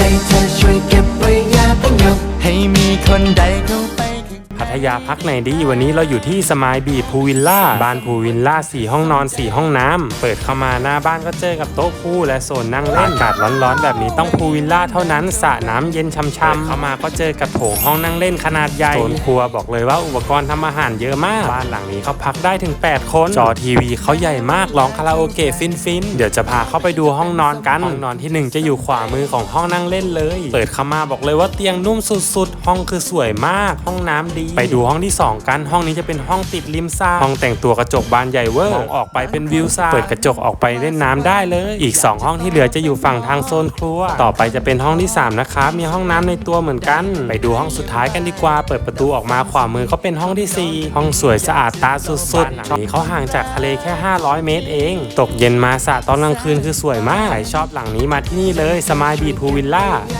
ใจเธอช่วยเก็บไว้อย่าเพิ่งยกให้มีคนใดเข้าไป ทยาพักไหนดี วันนี้เราอยู่ที่สมายบีพูวิลล่าบ้านพูวิลล่าสี่ห้องนอนสี่ห้องน้ำเปิดเข้ามาหน้าบ้านก็เจอกับโต๊ะคู่และโซนนั่งเล่นอากาศร้อนๆ แบบนี้ต้องพูวิลล่าเท่านั้นสระน้ำเย็นช่ำๆเข้ามาก็เจอกับโถงห้องนั่งเล่นขนาดใหญ่โซนครัวบอกเลยว่าอุปกรณ์ทำอาหารเยอะมากบ้านหลังนี้เขาพักได้ถึง 8 คน จอทีวีเขาใหญ่มากร้องคาราโอเกะฟินๆเดี๋ยวจะพาเข้าไปดูห้องนอนกันห้องนอนที่หนึ่งจะอยู่ขวามือของห้องนั่งเล่นเลย เปิดเข้ามาบอกเลยว่าเตียงนุ่มสุดๆ ห้องคือสวยมากห้องน้ำดี ไปดูห้องที่ 2 กัน ห้องนี้จะเป็นห้องติดริมสระห้องแต่งตัวกระจกบานใหญ่เวอร์มองออกไปเป็นวิวสระเปิดกระจกออกไปเล่นน้ำได้เลย อีก 2 ห้องที่เหลือจะอยู่ฝั่งทางโซนครัว ต่อไปจะเป็นห้องที่ 3 นะครับ มีห้องน้ำในตัวเหมือนกัน ไปดูห้องสุดท้ายกันดีกว่า เปิดประตูออกมาขวามือก็เป็นห้องที่ 4 ห้องสวยสะอาดตาสุดๆหลังนี้เขาห่างจากทะเลแค่ 500 เมตรเอง ตกเย็นมาสระตอนกลางคืนคือสวยมากใครชอบหลังนี้มาที่นี่เลยสมายบีพูวิลล่าอย่า